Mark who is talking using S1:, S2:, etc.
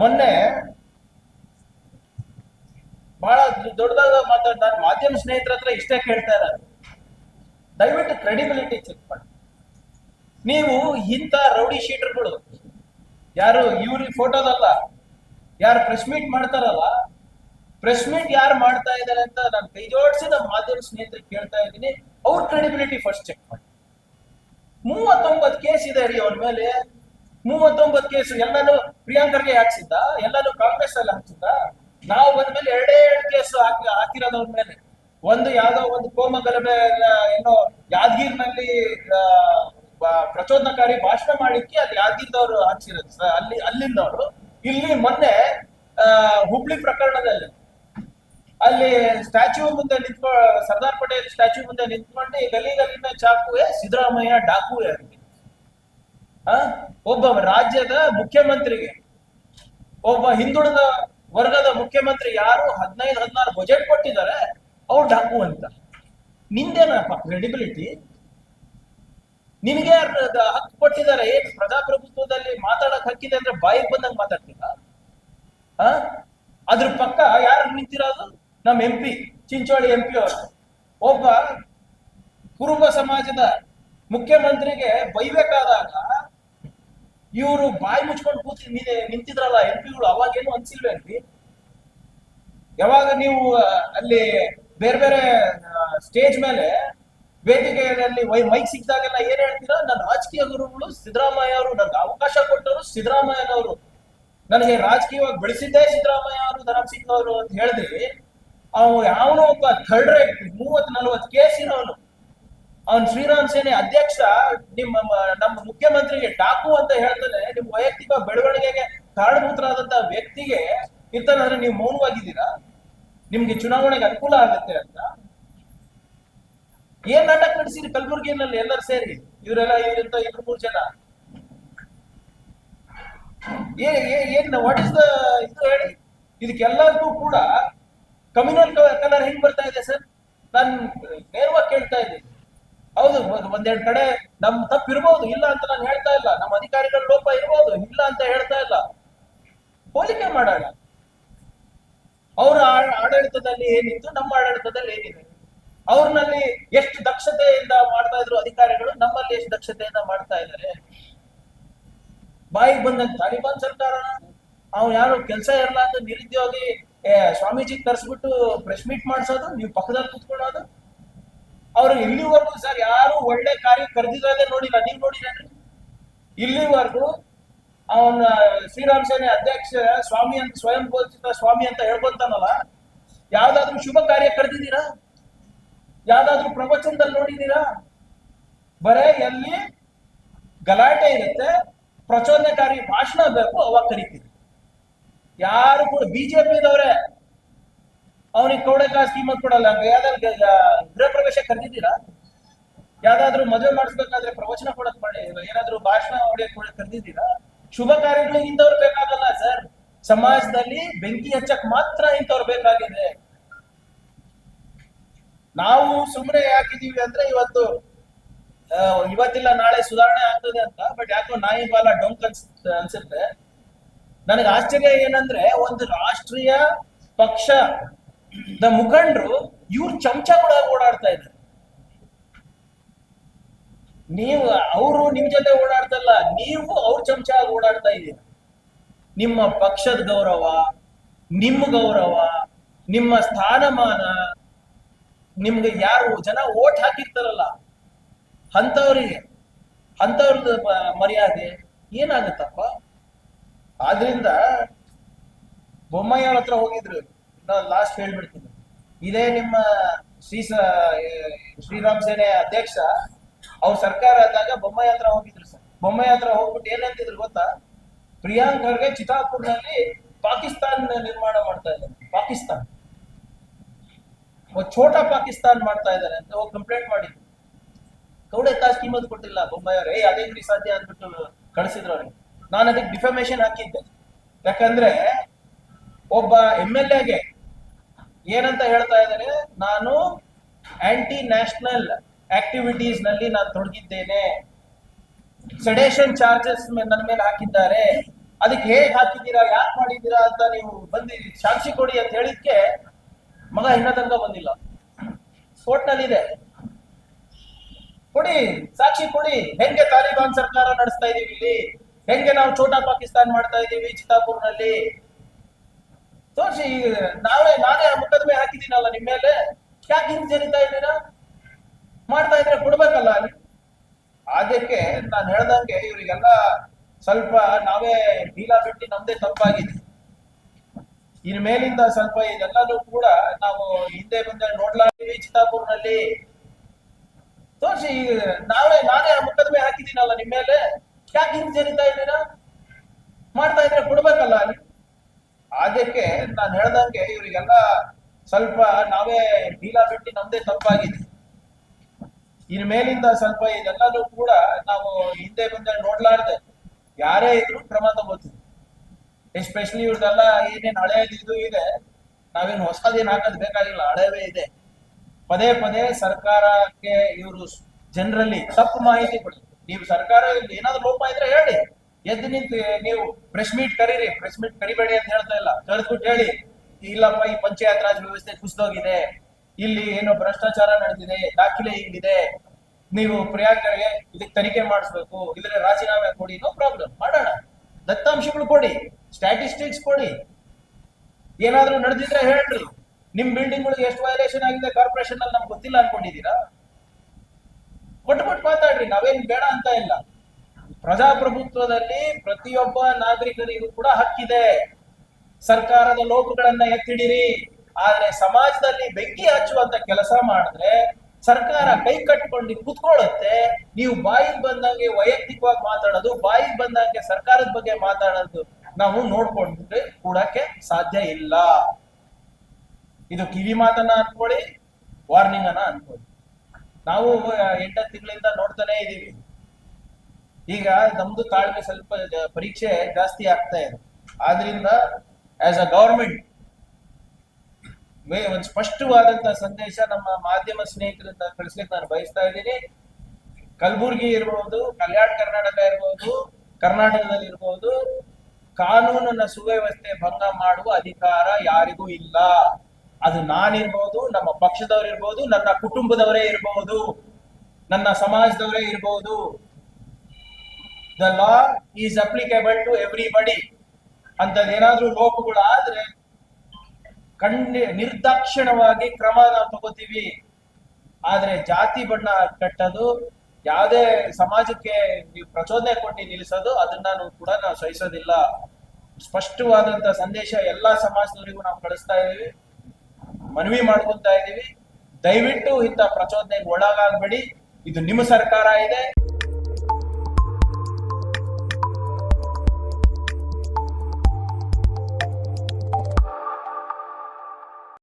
S1: ಮೊನ್ನೆ ಬಹಳ ದೊಡ್ಡದಾದ ಮಾತಾಡ ನಾನು ಮಾಧ್ಯಮ ಸ್ನೇಹಿತರ ಹತ್ರ ಇಷ್ಟೇ ಕೇಳ್ತಾ ಇರೋದು. ದಯವಿಟ್ಟು ಕ್ರೆಡಿಬಿಲಿಟಿ ಚೆಕ್ ಮಾಡಿ. ನೀವು ಇಂಥ ರೌಡಿ ಶೀಟರ್ಗಳು, ಯಾರು ಇವ್ರಿಗೆ ಫೋಟೋದಲ್ಲ, ಯಾರು ಪ್ರೆಸ್ ಮೀಟ್ ಮಾಡ್ತಾರಲ್ಲ ಪ್ರೆಸ್ ಮೀಟ್ ಯಾರು ಮಾಡ್ತಾ ಇದ್ದಾರೆ ಅಂತ ನಾನು ಕೈ ಜೋಡಿಸಿದ ಮಾಧ್ಯಮ ಸ್ನೇಹಿತರಿಗೆ ಕೇಳ್ತಾ ಇದ್ದೀನಿ. ಅವ್ರ ಕ್ರೆಡಿಬಿಲಿಟಿ ಫಸ್ಟ್ ಚೆಕ್ ಮಾಡಿ. ಮೂವತ್ತೊಂಬತ್ತು ಕೇಸ್ ಇದೆ ರೀ ಅವ್ರ ಮೇಲೆ. ಮೂವತ್ತೊಂಬತ್ತು ಕೇಸು ಎಲ್ಲಾನು ಪ್ರಿಯಾಂಕರ್ಗೆ ಹಾಕ್ಸಿದ್ದ, ಎಲ್ಲಾನು ಕಾಂಗ್ರೆಸ್ ಅಲ್ಲಿ ಹಾಕ್ಸಿದ್ದ. ನಾವು ಬಂದ್ಮೇಲೆ ಎರಡೇ ಎರಡು ಕೇಸು ಹಾಕಿ ಹಾಕಿರೋದವ್ರ ಮೇಲೆ. ಒಂದು ಯಾವ್ದೋ ಒಂದು ಕೋಮ ಗಲಭೆ ಏನೋ ಯಾದಗಿರ್ನಲ್ಲಿ ಪ್ರಚೋದನಕಾರಿ ಭಾಷಣ ಮಾಡಿಕ್ಕೆ ಅಲ್ಲಿ ಯಾದಗಿರ್ದವ್ರು ಹಾಕ್ಸಿರೋದು ಅಲ್ಲಿ ಅಲ್ಲಿಂದವ್ರು. ಇಲ್ಲಿ ಮೊನ್ನೆ ಹುಬ್ಳಿ ಪ್ರಕರಣದಲ್ಲಿ ಅಲ್ಲಿ ಸ್ಟ್ಯಾಚ್ಯೂ ಮುಂದೆ ನಿಂತ್ಕೊ ಸರ್ದಾರ್ ಪಟೇಲ್ ಸ್ಟ್ಯಾಚ್ಯೂ ಮುಂದೆ ನಿಂತ್ಕೊಂಡು ಗಲಿ ಗಲಿನ ಚಾಕುವೆ ಸಿದ್ದರಾಮಯ್ಯ ಡಾಕುವೆ ಅವ್ರಿಗೆ. ಆ? ಒಬ್ಬ ರಾಜ್ಯದ ಮುಖ್ಯಮಂತ್ರಿಗೆ, ಒಬ್ಬ ಹಿಂದುಳಿದ ವರ್ಗದ ಮುಖ್ಯಮಂತ್ರಿ ಯಾರು ಹದಿನೈದು, ಹದಿನಾರು ಬಜೆಟ್ ಕೊಟ್ಟಿದ್ದಾರೆ, ಅವ್ರು ಡಾಕು ಅಂತ ನಿಂದೇನಪ್ಪ ಕ್ರೆಡಿಬಿಲಿಟಿ ನಿನಗೆ ಹಕ್ಕು ಕೊಟ್ಟಿದ್ದಾರೆ, ಏನ್ ಪ್ರಜಾಪ್ರಭುತ್ವದಲ್ಲಿ ಮಾತಾಡಕ್ ಹಕ್ಕಿದೆ ಅಂದ್ರೆ ಬಾಯಿಗೆ ಬಂದಂಗ ಮಾತಾಡ್ತಿಲ್ಲ ಆ? ಅದ್ರ ಪಕ್ಕ ಯಾರು ನಿಂತಿರೋದು? ನಮ್ M P Chincholi M P ಅವರು. ಒಬ್ಬ ಕುರುಬ ಸಮಾಜದ ಮುಖ್ಯಮಂತ್ರಿಗೆ ಬೈಬೇಕಾದಾಗ ಇವರು ಬಾಯಿ ಮುಚ್ಕೊಂಡು ಕೂತಿ ನಿಂತಿದ್ರಲ್ಲ ಎಂ ಪಿಗಳು, ಅವಾಗೇನು ಅನ್ಸಿಲ್ವೇನ್ರಿ ಯಾವಾಗ ನೀವು ಅಲ್ಲಿ ಬೇರೆ ಬೇರೆ ಸ್ಟೇಜ್ ಮೇಲೆ ವೇದಿಕೆಯಲ್ಲಿ ಮೈಕ್ ಸಿಕ್ಕಿದಾಗೆಲ್ಲ ಏನ್ ಹೇಳ್ತೀರಾ? ನನ್ನ ರಾಜಕೀಯ ಗುರುಗಳು ಸಿದ್ದರಾಮಯ್ಯ ಅವರು ನನಗೆ ಅವಕಾಶ ಕೊಟ್ಟವರು ಸಿದ್ದರಾಮಯ್ಯನವರು. ನನಗೆ ರಾಜಕೀಯವಾಗಿ ಬೆಳೆಸಿದ್ದೇ ಸಿದ್ದರಾಮಯ್ಯ ಅವರು ಧರಾಮ್ ಸಿಂಗ್ ಅವರು ಅಂತ ಹೇಳಿದ್ರಿ ಅವನು ಯಾವನೋ ಒಬ್ಬ ಥರ್ಡ್ ರೇಟ್ ಮೂವತ್ ನಲ್ವತ್ ಕೇಸ್ ಇರೋನು. ಅವನ್ ಶ್ರೀರಾಮ್ ಸೇನೆ ಅಧ್ಯಕ್ಷ ನಿಮ್ಮ, ನಮ್ಮ ಮುಖ್ಯಮಂತ್ರಿಗೆ ಡಾಕು ಅಂತ ಹೇಳ್ತಾನೆ, ನಿಮ್ ವೈಯಕ್ತಿಕ ಬೆಳವಣಿಗೆಗೆ ಕಾರಣಭೂತರಾದಂತ ವ್ಯಕ್ತಿಗೆ ಇರ್ತಾನಂದ್ರೆ ನೀವು ಮೌನವಾಗಿದ್ದೀರಾ? ನಿಮ್ಗೆ ಚುನಾವಣೆಗೆ ಅನುಕೂಲ ಆಗುತ್ತೆ ಅಂತ. ಏನ್ ನಾಟಕ ನಡೆಸಿರಿ ಕಲಬುರಗಿನಲ್ಲಿ ಎಲ್ಲರೂ ಸೇರಿ? ಇವರೆಲ್ಲ ಇವರಿಂದ ಇಬ್ರು ಮೂರು ಜನ? ಏನ್ ವಾಟ್ ಇಸ್ ದ ಇದು ಹೇಳಿ? ಇದಕ್ಕೆಲ್ಲದಕ್ಕೂ ಕೂಡ ಕಮ್ಯುನಲ್ ಕಲರ್ ಹೆಂಗ್ ಬರ್ತಾ ಇದೆ ಸರ್? ನಾನು ನೇರವಾಗಿ ಕೇಳ್ತಾ ಇದ್ದೀನಿ. ಹೌದು, ಒಂದ್- ಒಂದೆರಡು ಕಡೆ ನಮ್ ತಪ್ಪು ಇರ್ಬೋದು, ಇಲ್ಲ ಅಂತ ನಾನು ಹೇಳ್ತಾ ಇಲ್ಲ. ನಮ್ಮ ಅಧಿಕಾರಿಗಳ ಲೋಪ ಇರ್ಬೋದು, ಇಲ್ಲ ಅಂತ ಹೇಳ್ತಾ ಇಲ್ಲ. ಹೋಲಿಕೆ ಮಾಡೋಣ. ಅವ್ರ ಆಡಳಿತದಲ್ಲಿ ಏನಿತ್ತು, ನಮ್ಮ ಆಡಳಿತದಲ್ಲಿ ಏನಿದೆ? ಅವ್ರನಲ್ಲಿ ಎಷ್ಟು ದಕ್ಷತೆಯಿಂದ ಮಾಡ್ತಾ ಇದ್ರು ಅಧಿಕಾರಿಗಳು, ನಮ್ಮಲ್ಲಿ ಎಷ್ಟು ದಕ್ಷತೆಯಿಂದ ಮಾಡ್ತಾ ಇದ್ದಾರೆ ಬಾಯಿಗೆ ಬಂದ ತಾಲಿಬಾನ್ ಸರ್ಕಾರ. ಅವ್ನು ಯಾರು ಕೆಲಸ ಇರಲ್ಲ ಅಂತ ನಿರುದ್ಯೋಗಿ ಸ್ವಾಮೀಜಿ ಕರ್ಸ್ಬಿಟ್ಟು ಪ್ರೆಸ್ ಮೀಟ್ ಮಾಡಿಸೋದು, ನೀವು ಪಕ್ಕದಲ್ಲಿ ಕೂತ್ಕೊಳ್ಳೋದು. ಅವ್ರು ಇಲ್ಲಿವರೆಗೂ ಸರ್ ಯಾರು ಒಳ್ಳೆ ಕಾರ್ಯ ಕರೆದಿರೋದೇ ನೋಡಿಲ್ಲ. ನೀವು ನೋಡಿದ್ರೆ ಇಲ್ಲಿವರೆಗೂ ಅವನ ಶ್ರೀರಾಮ್ ಸೇನೆ ಅಧ್ಯಕ್ಷ ಸ್ವಾಮಿ ಅಂತ, ಸ್ವಯಂ ಘೋಷಿತ ಸ್ವಾಮಿ ಅಂತ ಹೇಳ್ಕೊಂತಾನಲ್ಲ, ಯಾವ್ದಾದ್ರು ಶುಭ ಕಾರ್ಯ ಕರೆದಿದ್ದೀರಾ? ಯಾವ್ದಾದ್ರು ಪ್ರವಚನದಲ್ಲಿ ನೋಡಿದೀರಾ ಬರೇ ಎಲ್ಲಿ ಗಲಾಟೆ ಇರುತ್ತೆ, ಪ್ರಚೋದನಕಾರಿ ಭಾಷಣ ಬೇಕು, ಅವಾಗ ಕರಿತೀರಿ ಯಾರು ಕೂಡ ಬಿಜೆಪಿದವ್ರೆ, ಅವನಿಗೆ ಕೊಡಲ್ಲ ಹಂಗ ಯಾವ್ದಾದ್ರು ಗ- ಗ- ಗೃಹ ಪ್ರವೇಶ ಕರೆದಿದ್ದೀರಾ? ಯಾವ್ದಾದ್ರು ಮದುವೆ ಮಾಡಿಸ್ಬೇಕಾದ್ರೆ ಪ್ರವಚನ ಕೊಡಕ್ ಮಾಡಿ ಏನಾದ್ರು ಭಾಷಣ ಹೊಡೆಯಕ್ ಕರೆದಿದ್ದೀರಾ? ಶುಭ ಕಾರ್ಯಗಳು ಇಂಥವ್ರು ಬೇಕಾಗಲ್ಲ ಸರ್. ಸಮಾಜದಲ್ಲಿ ಬೆಂಕಿ ಹಚ್ಚಕ್ ಮಾತ್ರ ಇಂಥವ್ರು ಬೇಕಾಗಿದೆ. ನಾವು ಸುಮ್ಮನೆ ಯಾಕಿದೀವಿ ಅಂದ್ರೆ ಇವತ್ತು ಇವತ್ತಿಲ್ಲ, ನಾಳೆ ಸುಧಾರಣೆ ಆಗ್ತದೆ ಅಂತ, ಬಟ್ ಯಾಕೋ ನಾಯಿ ಬಾಲ ಡೊಂಕ್ ಅನ್ಸ್, ಅನ್ಸುತ್ತೆ. ನನಗೆ ಆಶ್ಚರ್ಯ ಏನಂದ್ರೆ, ಒಂದು ರಾಷ್ಟ್ರೀಯ ಪಕ್ಷದ ಮುಖಂಡರು ಇವ್ರ ಕೂಡ ಓಡಾಡ್ತಾ ಇದ್ದಾರೆ. ನೀವು ಅವರು ನಿಮ್ ಜೊತೆ ಓಡಾಡ್ತಲ್ಲ, ನೀವು ಅವ್ರ ಚಮಚ ಓಡಾಡ್ತಾ ಇದ್ದೀರ? ನಿಮ್ಮ ಪಕ್ಷದ ಗೌರವ ನಿಮ್ಮ ಗೌರವ, ನಿಮ್ಮ ಸ್ಥಾನಮಾನ, ನಿಮ್ಗೆ ಯಾರು ಜನ ಓಟ್ ಹಾಕಿರ್ತಾರಲ್ಲ ಅಂತವರಿಗೆ ಅಂತವ್ರದ್ದು ಮ- ಮರ್ಯಾದೆ ಏನಾಗುತ್ತಪ್ಪ? ಆದ್ರಿಂದ ಬೊಮ್ಮಾಯಿಯವ್ರ ಹತ್ರ ಹೋಗಿದ್ರು. ನಾನು ಲಾಸ್ಟ್ ಹೇಳ್ಬಿಡ್ತೀನಿ. ಇದೇ ನಿಮ್ಮ ಶ್ರೀ ಶ್ರೀರಾಮ್ ಸೇನೆ ಅಧ್ಯಕ್ಷ ಅವ್ರ ಸರ್ಕಾರ ಆದಾಗ ಬೊಮ್ಮಾಯಿ ಹತ್ರ ಹೋಗಿದ್ರು ಸರ್. ಬೊಮ್ಮಾಯಿ ಹತ್ರ ಹೋಗ್ಬಿಟ್ಟು ಏನಂತಿದ್ರು ಗೊತ್ತಾ? ಪ್ರಿಯಾಂಕ್ ಖರ್ಗೆ ಚಿತಾಪುರ್ನಲ್ಲಿ ಪಾಕಿಸ್ತಾನ್ ನಿರ್ಮಾಣ ಮಾಡ್ತಾ ಇದ್ದಾರೆ. ಪಾಕಿಸ್ತಾನ್. ಒಂದು ಛೋಟಾ ಪಾಕಿಸ್ತಾನ್ ಮಾಡ್ತಾ ಇದ್ದಾರೆ ಅಂತ ಹೋಗಿ ಕಂಪ್ಲೇಂಟ್ ಮಾಡಿದ್ರು. ಕೌಡೆ ಕಾಸು ಕಿಮ್ಮತ್ ಕೊಟ್ಟಿಲ್ಲ ಬೊಂಬಾಯಿ ಅವ್ರು. ಏ ಅದೇನ್ರಿ ಸಾಧ್ಯ ಅಂದ್ಬಿಟ್ಟು ಕಳಿಸಿದ್ರು ಅವ್ರಿಗೆ ನಾನು ಅದಕ್ಕೆ ಡಿಫಮೇಶನ್ ಹಾಕಿದ್ದೆ. ಯಾಕಂದ್ರೆ ಒಬ್ಬ ಎಂ ಎಲ್ ಎಗೆ ಏನಂತ ಹೇಳ್ತಾ ಇದ್ದಾರೆ? ನಾನು ಆಂಟಿ ನ್ಯಾಷನಲ್ ಆಕ್ಟಿವಿಟೀಸ್ನಲ್ಲಿ ನಾನು ತೊಡಗಿದ್ದೇನೆ. ಸೆಡೇಷನ್ ಚಾರ್ಜಸ್ ನನ್ನ ಮೇಲೆ ಹಾಕಿದ್ದಾರೆ. ಅದಕ್ಕೆ ಹೇಗೆ ಹಾಕಿದ್ದೀರಾ, ಯಾಕೆ ಮಾಡಿದ್ದೀರಾ ಅಂತ ನೀವು ಬಂದಿ ಸಾಕ್ಷಿ ಕೊಡಿ ಅಂತ ಹೇಳಿದ್ಕೆ ಮಗ ಇನ್ನ ತನಕ ಬಂದಿಲ್ಲ. ಕೋರ್ಟ್ನಲ್ಲಿ ಇದೆ ಕೊಡಿ, ಸಾಕ್ಷಿ ಕೊಡಿ. ಹೆಂಗೆ ತಾಲಿಬಾನ್ ಸರ್ಕಾರ ನಡೆಸ್ತಾ ಇದೀವಿ ಇಲ್ಲಿ? ಹೆಂಗೆ ನಾವು ಛೋಟಾ ಪಾಕಿಸ್ತಾನ್ ಮಾಡ್ತಾ ಇದೀವಿ ಚಿತ್ತಾಪುರ್ನಲ್ಲಿ? ತೋರ್ಸಿ ನಾವೇ ನಾನೇ ಮುಖದ್ಮೆ ಹಾಕಿದ್ದೀನಲ್ಲ ನಿಮ್ಮ ಮೇಲೆ? ಯಾಕೆ ಹಿಂಗೆ ಜರಿತಾ ಇದ್ದೀರಾ? ಮಾಡ್ತಾ ಇದ್ರೆ ಕೊಡ್ಬೇಕಲ್ಲ ಅಲ್ಲಿ. ಅದಕ್ಕೆ ನಾನು ಹೇಳ್ದಂಗೆ ಇವರಿಗೆಲ್ಲ ಸ್ವಲ್ಪ ನಾವೇ ಢೀಲ ಬಿಟ್ಟು ನಮ್ದೇ ತಪ್ಪಾಗಿದೆ. ಇನ್ ಮೇಲಿಂದ ಸ್ವಲ್ಪ ಇದೆಲ್ಲನೂ ಕೂಡ ನಾವು ಹಿಂದೆ ಮುಂದೆ ನೋಡ್ಲಾಗಿ ಚಿತ್ತಾಪುರ್ನಲ್ಲಿ. ತೋರ್ಸಿ ನಾವೇ ನಾನೇ ಮುಖದ್ಮೆ ಹಾಕಿದ್ದೀನಲ್ಲ ನಿಮ್ಮ ಮೇಲೆ? ಯಾಕೆ ಹಿಂಗ್ ಜರಿತಾ ಇದ್ದೀರಾ? ಮಾಡ್ತಾ ಇದ್ರೆ ಕೊಡ್ಬೇಕಲ್ಲ ಅಲ್ಲಿ. ಅದಕ್ಕೆ ನಾನು ಹೇಳ್ದಂಗೆ ಇವರಿಗೆಲ್ಲ ಸ್ವಲ್ಪ ನಾವೇ ಢೀಲ ಬಿಟ್ಟು ನಮ್ದೇ ತಪ್ಪಾಗಿದೆ. ಇನ್ ಮೇಲಿಂದ ಸ್ವಲ್ಪ ಇದೆಲ್ಲನೂ ಕೂಡ ನಾವು ಹಿಂದೆ ಮುಂದೆ ನೋಡ್ಲಾರ್ದೆ. ಯಾರೇ ಇದ್ರು ಕ್ರಮ ತಗೋತೀವಿ. ಎಸ್ಪೆಷಲಿ ಇವ್ರದೆಲ್ಲ ಏನೇನ್ ಹಳೆಯದು ಇದು ಇದೆ, ನಾವೇನು ಹೊಸದೇನ್ ಹಾಕೋದ್ ಬೇಕಾಗಿಲ್ಲ, ಹಳೇವೇ ಇದೆ. ಪದೇ ಪದೇ ಸರ್ಕಾರಕ್ಕೆ ಇವರು ಜನರಲ್ಲಿ ತಪ್ಪು ಮಾಹಿತಿ ಕೊಡಿ. ನೀವು ಸರ್ಕಾರ ಏನಾದ್ರು ಲೋಪ ಇದ್ರೆ ಹೇಳಿ. ಎದ್ದು ನಿಂತು ನೀವು ಪ್ರೆಸ್ ಮೀಟ್ ಕರೀರಿ. ಪ್ರೆಸ್ ಮೀಟ್ ಕರಿಬೇಡಿ ಅಂತ ಹೇಳ್ತಾ ಇಲ್ಲ. ಕರೆದ್ಬಿಟ್ಟು ಹೇಳಿ, ಇಲ್ಲಪ್ಪ, ಈ ಪಂಚಾಯತ್ ರಾಜ್ ವ್ಯವಸ್ಥೆ ಕುಸಿದೋಗಿದೆ. ಇಲ್ಲಿ ಏನು ಭ್ರಷ್ಟಾಚಾರ ನಡೆದಿದೆ, ದಾಖಲೆ ಹಿಂಗಿದೆ, ನೀವು ಪ್ರಿಯಾಂಕರ್ಗೆ ಇದಕ್ಕೆ ತನಿಖೆ ಮಾಡಿಸ್ಬೇಕು ಇದ್ರೆ ರಾಜೀನಾಮೆ ಕೊಡಿ ನೋ ಪ್ರಾಬ್ಲಮ್ ಮಾಡೋಣ. ದತ್ತಾಂಶಗಳು ಕೊಡಿ ಸ್ಟ್ಯಾಟಿಸ್ಟಿಕ್ಸ್ ಕೊಡಿ. ಏನಾದ್ರೂ ನಡೆದಿದ್ರೆ ಹೇಳ್ರಿ. ನಿಮ್ ಬಿಲ್ಡಿಂಗ್ಗಳು ಎಷ್ಟು ವೈಲೇಷನ್ ಆಗಿದೆ ಕಾರ್ಪೊರೇಷನ್ ಅಲ್ಲಿ ನಮ್ಗೆ ಗೊತ್ತಿಲ್ಲ ಅನ್ಕೊಂಡಿದೀರಾ ಕೊಟ್ಟು ಮಾತಾಡ್ರಿ, ನಾವೇನ್ ಬೇಡ ಅಂತ ಇಲ್ಲ. ಪ್ರಜಾಪ್ರಭುತ್ವದಲ್ಲಿ ಪ್ರತಿಯೊಬ್ಬ ನಾಗರಿಕರಿಗೂ ಕೂಡ ಹಕ್ಕಿದೆ. ಸರ್ಕಾರದ ಲೋಪಗಳನ್ನ ಎತ್ತಿಡಿರಿ. ಆದ್ರೆ ಸಮಾಜದಲ್ಲಿ ಬೆಂಕಿ ಹಚ್ಚುವಂತ ಕೆಲಸ ಮಾಡಿದ್ರೆ ಸರ್ಕಾರ ಕೈ ಕಟ್ಕೊಂಡು ಕುತ್ಕೊಳ್ಳುತ್ತೆ. ನೀವು ಬಾಯಿಗೆ ಬಂದಂಗೆ ವೈಯಕ್ತಿಕವಾಗಿ ಮಾತಾಡೋದು ಬಾಯಿಗೆ ಬಂದಂಗೆ ಸರ್ಕಾರದ ಬಗ್ಗೆ ಮಾತಾಡೋದು ನಾವು ನೋಡ್ಕೊಂಡ್ರೆ ಕೂಡಕ್ಕೆ ಸಾಧ್ಯ ಇಲ್ಲ. ಇದು ಕಿವಿ ಮಾತನ್ನ ಅನ್ಕೊಳ್ಳಿ, ವಾರ್ನಿಂಗ್ ಅನ್ನ ಅನ್ಕೊಳ್ಳಿ. ನಾವು ಎಂಟ ತಿಂಗಳಿಂದ ನೋಡ್ತಾನೆ ಇದೀವಿ. ಈಗ ನಮ್ದು ತಾಳ್ಮೆ ಸ್ವಲ್ಪ ಪರೀಕ್ಷೆ ಜಾಸ್ತಿ ಆಗ್ತಾ ಇದೆ. ಆದ್ರಿಂದ ಆಸ್ ಅ ಗವರ್ಮೆಂಟ್ ಒಂದು ಸ್ಪಷ್ಟವಾದಂತಹ ಸಂದೇಶ ನಮ್ಮ ಮಾಧ್ಯಮ ಸ್ನೇಹಿತರಿಂದ ಕಳಿಸ್ಲಿಕ್ಕೆ ನಾನು ಬಯಸ್ತಾ ಇದ್ದೀನಿ. ಕಲಬುರ್ಗಿ ಇರ್ಬೋದು, ಕಲ್ಯಾಣ ಕರ್ನಾಟಕ ಇರ್ಬೋದು, ಕರ್ನಾಟಕದಲ್ಲಿ ಇರ್ಬೋದು, ಕಾನೂನನ್ನ ಸುವ್ಯವಸ್ಥೆ ಭಂಗ ಮಾಡುವ ಅಧಿಕಾರ ಯಾರಿಗೂ ಇಲ್ಲ. ಅದು ನಾನಿರ್ಬೋದು, ನಮ್ಮ ಪಕ್ಷದವ್ರು ಇರ್ಬೋದು, ನನ್ನ ಕುಟುಂಬದವರೇ ಇರ್ಬೋದು, ನನ್ನ ಸಮಾಜದವರೇ ಇರ್ಬೋದು. The law is applicable to everybody ಅಂತದೇನಾದ್ರೂ ಲೋಪಗಳು ಆದ್ರೆ ಖಂಡಿ ನಿರ್ದಾಕ್ಷಿಣ್ಯವಾಗಿ ಕ್ರಮ ನಾವು ತಗೋತೀವಿ. ಆದ್ರೆ ಜಾತಿ ಬಣ್ಣ ಕಟ್ಟೋದು, ಯಾವುದೇ ಸಮಾಜಕ್ಕೆ ನೀವು ಪ್ರಚೋದನೆ ಕೊಟ್ಟು ನಿಲ್ಲಿಸೋದು, ಅದನ್ನ ಕೂಡ ನಾವು ಸಹಿಸೋದಿಲ್ಲ. ಸ್ಪಷ್ಟವಾದಂತ ಸಂದೇಶ ಎಲ್ಲಾ ಸಮಾಜದವರಿಗೂ ನಾವು ಕಳಿಸ್ತಾ ಇದೀವಿ. ಮನವಿ ಮಾಡ್ಕೊತಾ ಇದೀವಿ. ದಯವಿಟ್ಟು ಇಂಥ ಪ್ರಚೋದನೆಗೆ ಒಳಗಾಗ್ಬೇಡಿ. ಇದು ನಿಮ್ಮ ಸರ್ಕಾರ ಇದೆ.